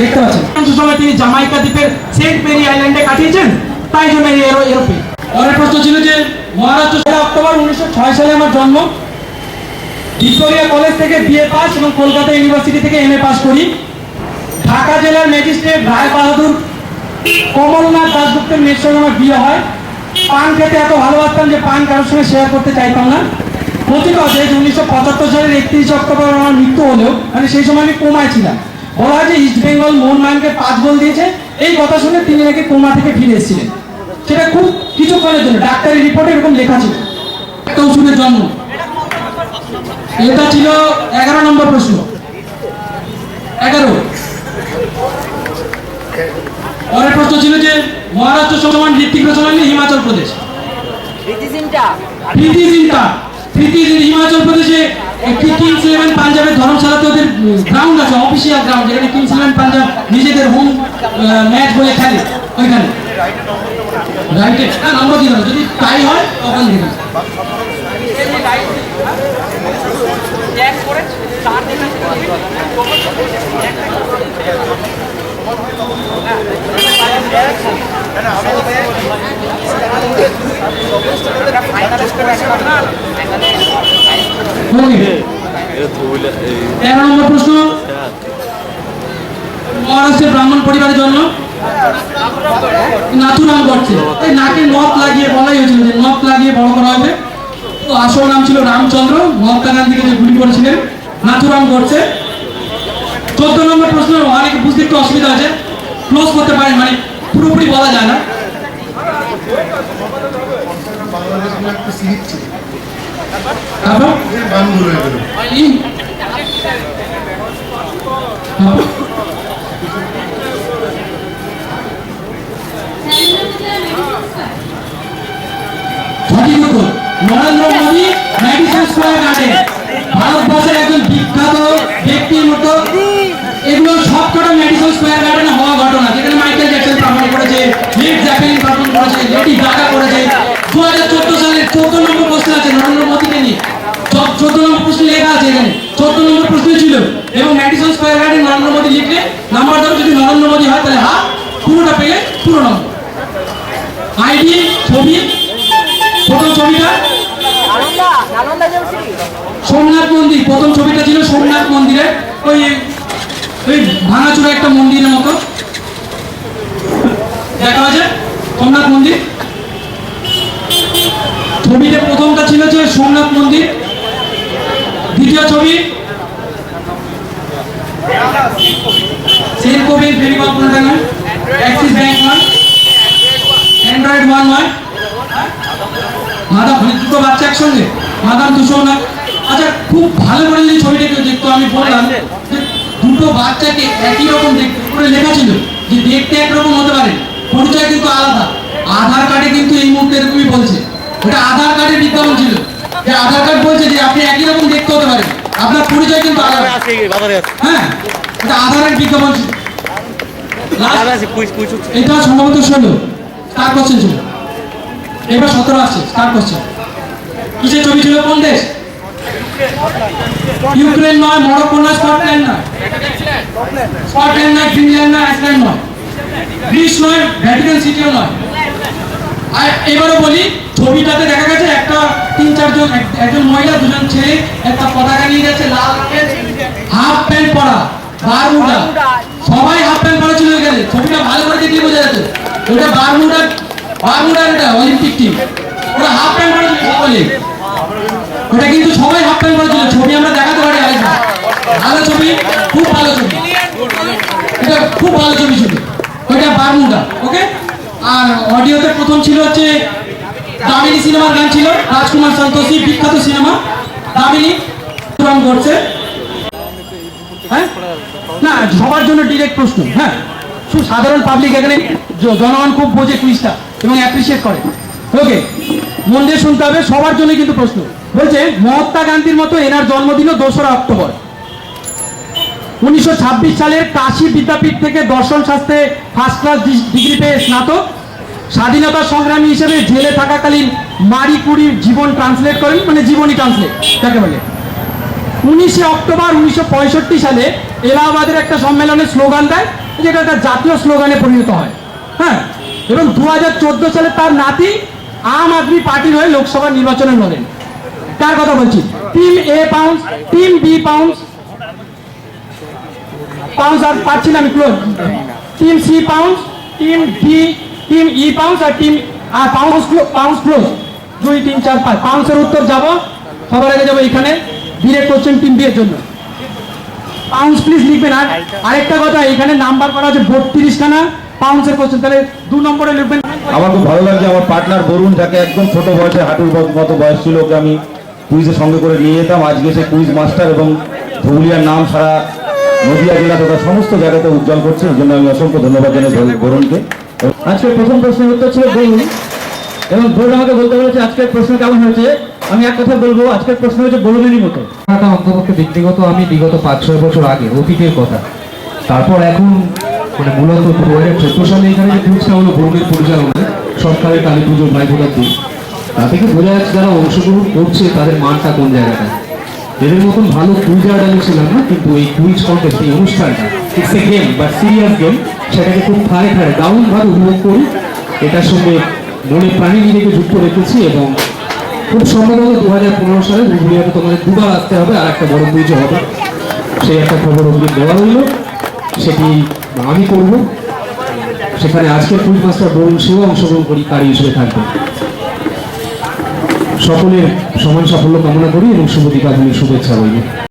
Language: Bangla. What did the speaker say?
দেখতে পাচ্ছেন। কিছু সময় তিনি জামাইকা দ্বীপের সেন্ট মেরি আইল্যান্ডে কাটিয়েছেন, তাই জন্য এই প্রশ্ন ছিল যে মহারাষ্ট্র অক্টোবর উনিশশো ছয় সালে আমার জন্ম। ভিক্টোরিয়া কলেজ থেকে বিএ পাস এবং কলকাতা ইউনিভার্সিটি থেকে পাস করি। ঢাকা জেলার ম্যাজিস্ট্রেট রায় বাহাদুর কমলনাথ দাসগুপ্তের মেয়ের সঙ্গে আমার বিয়ে হয়। পান খেতে এত ভালোবাসতাম যে পান কারোর সঙ্গে শেয়ার করতে চাইতাম না। কথিত আছে উনিশশো পঁচাত্তর সালের একত্রিশে অক্টোবর আমার মৃত্যু হলেও মানে সেই সময় আমি কোমায় ছিলাম। বলা হয় যে ইস্ট বেঙ্গল মোহনবাগানকে পাঁচ গোল দিয়েছে। এই কথা শুনে তিনি নাকি কোমা থেকে ফিরে এসেছিলেন। সেটা খুব কিছুক্ষণের জন্য ডাক্তারি রিপোর্টে এরকম লেখা ছিল। ওষুধের জন্ম। এটা ছিল এগারো নম্বর প্রশ্ন। এগারো। পরের প্রশ্ন ছিল যে মহারাষ্ট্র সমান ঋত্বিক রোশন হিমাচল প্রদেশ। প্রীতি সিংটা জিন্টা হিমাচল প্রদেশে একটি কিংস ইলেভেন পাঞ্জাবের ধর্মশালাতে ওদের গ্রাউন্ড আছে অফিসিয়াল গ্রাউন্ড যেখানে কিংস ইলেভেন পাঞ্জাব নিজেদের হোম ম্যাচ বলে খেলে। ওইখানে। রাইটে না নম্বর দিলাম যদি তাই হয়, তখন দিন ওকে তেরো নম্বর প্রশ্ন মহারাষ্ট্রের ব্রাহ্মণ পরিবারের জন্য নাথুরাম করছে এই নাকে নথ লাগিয়ে বলাই হয়েছিল যে নথ লাগিয়ে বড় করা হবে তো আসল নাম ছিল রামচন্দ্র মহাত্মা গান্ধীকে যে গুলি করেছিলেন নাথুরাম করছে চোদ্দ নম্বর প্রশ্ন অনেকে বুঝতে একটু অসুবিধা আছে ক্লোজ করতে পারেন মানে পুরোপুরি বলা যায় না তারপর সঠিক উত্তর Narendra Modi Madison Square Garden ভারতবর্ষের একজন বিখ্যাত ব্যক্তির মতো এগুলো সবকটা ম্যাডিসন স্কোয়ার গার্ডেনে হওয়া ঘটনা যেখানে মাইকেল জ্যাকসন পারফর্ম করেছে লিড জ্যাপেলিন পারফর্ম করেছে লেডি গাগা করেছে। দু হাজার চোদ্দ সালের চোদ্দ নম্বর প্রশ্ন আছে নরেন্দ্র মোদীকে নিয়ে চো- চোদ্দ নম্বর প্রশ্ন লেখা আছে এখানে চোদ্দ নম্বর প্রশ্ন ছিল। এবং Madison Square Garden Narendra Modi লিখলে, নাম্বার ধরো যদি নরেন্দ্র মোদী হয়, তাহলে হাফ পুরোটা পেলে পুরো নম্বর আইডি, ছবি, প্রথম ছবিটা। সোমনাথ মন্দির, প্রথম ছবিটা ছিল সোমনাথ মন্দিরে ওই ওই ভাঙাচুরা একটা মন্দিরের মতো দেখা আছে সোমনাথ মন্দির ছবিতে প্রথমটা ছিল যে সোমনাথ মন্দির দ্বিতীয় ছবি। সেন কোভিন ফেরিকল কোনটা নয় অ্যাক্সিস ব্যাংক নয়। অ্যান্ড্রয়েড ওয়ান নয়। মাদাম মানে দুটো বাচ্চা একসঙ্গে? মাদাম দুশো না আচ্ছা খুব ভালো করে যদি ছবিটা দেখতো, আমি বললাম দুটো বাচ্চাকে একই রকম দেখতে করে লেখা ছিল, যে দেখতে একরকম হতে পারে। পরিচয় কিন্তু আলাদা। আধার কার্ডে কিন্তু এই মুহূর্তে এরকমই বলছে। ওটা আধার কার্ডে বিজ্ঞাপন ছিল। যে আধার কার্ড বলছে যে আপনি একই রকম দেখতে হতে পারেন আপনার পরিচয় কিন্তু হ্যাঁ এটা আধারের বিজ্ঞাপন এটা সম্ভবত ষোলো। স্টার কোশ্চেন ছিল। এবার সতেরো আসছে। স্টার কোশ্চেন কিসের ছবি ছিল কোন দেশ? ইউক্রেন নয় মরক্কো নয় স্কটল্যান্ড নয়। স্কটল্যান্ড নয় ফিনল্যান্ড নয় আইসল্যান্ড নয়। গ্রিস নয় ভ্যাটিকান সিটিও নয়। আর এবারও বলি ছবিটাতে দেখা গেছে একটা তিন চারজন একজন মহিলা দুজন ছেলে একটা পতাকা নিয়ে যাচ্ছে লাল রঙের হাফ প্যান্ট পরা বারমুডা। সবাই হাফ প্যান্ট পরা ছিল এখানে ছবিটা ভালো করে দেখলে বোঝা যাচ্ছে। ওটা বারমুডা বারমুডার এটা অলিম্পিক টিম ওটা হাফ প্যান্ট পরা সকলে ওটা কিন্তু সবাই হাফ প্যান্ট পরা ছিল ছবি আমরা দেখাতে পারি আরেকবার ভালো ছবি খুব ভালো ছবি এটা খুব ভালো ছবি ছিল ওইটা বারমুডা ওকে আর অডিওতে প্রথম ছিল হচ্ছে দামিনী সিনেমার গান ছিল রাজকুমার সন্তোষী, বিখ্যাত সিনেমা দামিনী পুরাণ করছে। হ্যাঁ? না, সবার জন্য ডিরেক্ট প্রশ্ন হ্যাঁ। খুব সাধারণ পাবলিক এখানে জনগণ খুব বোঝে কুইজটা এবং অ্যাপ্রিসিয়েট করে। ওকে মন দিয়ে শুনতে হবে, সবার জন্য কিন্তু প্রশ্ন। বলছে, মহাত্মা গান্ধীর মতো এনার জন্মদিনও দোসরা অক্টোবর। উনিশশো সালের কাশী বিদ্যাপীঠ থেকে দর্শন শাস্ত্রে ফার্স্ট ক্লাস ডিগ্রি পেয়ে স্নাতক। স্বাধীনতা সংগ্রামী হিসেবে জেলে থাকাকালীন মারি কুড়ির জীবন ট্রান্সলেট করেন মানে জীবনী ট্রান্সলেট যাকে বলে? উনিশে অক্টোবর উনিশশো পঁয়ষট্টি সালে এলাহাবাদের একটা সম্মেলনে স্লোগান দেয়, যেটা একটা জাতীয় স্লোগানে পরিণত হয়। হ্যাঁ? এবং দু হাজার চোদ্দ সালে তার নাতি আম আদমি পার্টির হয়ে লোকসভা নির্বাচনে লড়েন। কার কথা বলছি? Team A pounce team B pounce pounce আর পাচ্ছি না আমি team C pounce team D team E pounce আর team R pounce pounce close দুই, তিন, চার, পাঁচ। পাউন্সের উত্তর যাব। সবার আগে যাব এখানে। ডিরেক্ট কোশ্চেন টিম বি এর জন্য। পাউন্স প্লিজ লিখবেন। আর আরেকটা কথা, এখানে নাম্বার করা আছে বত্রিশখানা। পাউন্সের কোশ্চেন তাহলে দু নম্বরে লিখবেন। আমার খুব ভালো লাগছে, আমার পার্টনার বরুণ, যাকে একদম ছোট বয়সে, হাঁটুর মতো বয়স ছিল ওকে আমি কুইজের সঙ্গে করে নিয়ে যেতাম। আজকে সে কুইজ মাস্টার এবং ধুবুলিয়ার নাম সারা নদিয়া জেলা তথা সমস্ত জায়গাতে উজ্জ্বল করছে। ওই জন্য আমি অসংখ্য ধন্যবাদ জানাই বরুণ- বরুণকে। আজকের প্রথম প্রশ্নের উত্তর ছিল বরুণ। এবং বরুণ আমাকে বলতে বলেছে, আজকের প্রশ্ন কেমন হয়েছে? আমি এক কথা বলব, আজকের প্রশ্ন হয়েছে বরুণেরই মতো। ঘটনাটা অন্তপক্ষে ব্যক্তিগত, আমি বিগত পাঁচ, ছয় বছর আগে, অতীতের কথা। তারপর এখন মানে মূলত দু হাজার চোদ্দ সালে এখানে যে টুরিস্টটা হলো বরুণের পরিচালনায় সরকারের কালী পুজোর ভাইফোটার দিন। তা থেকে বোঝা যাচ্ছে যারা অংশগ্রহণ করছে, তাদের মানটা কোন জায়গাটায় এদের মতন ভালো কুইজার আমি ছিলাম না, কিন্তু এই কুইজ কন্টেস্ট এই অনুষ্ঠানটা ইটস এ গেম বা সিরিয়াস গেম সেটাকে খুব ঠারে ঠারে দারুণভাবে উপভোগ করি। এটার সঙ্গে মনে প্রাণী নিজেকে যুক্ত রেখেছি এবং খুব সম্ভবত দু হাজার পনেরো সালে ধুবুলিয়াতে তোমাদের দুবার আসতে হবে, আর একটা বড় পুজো হবে। সেই একটা খবর অগ্রিম দেওয়া রইল। সেটি আমি করব। সেখানে আজকের ফুড মাস্টার বরুণ সেও অংশগ্রহণ করি, কারি হিসেবে থাকবে। সকলের সমান সাফল্য কামনা করি এবং শুভ দীপাবলির শুভেচ্ছা রইল।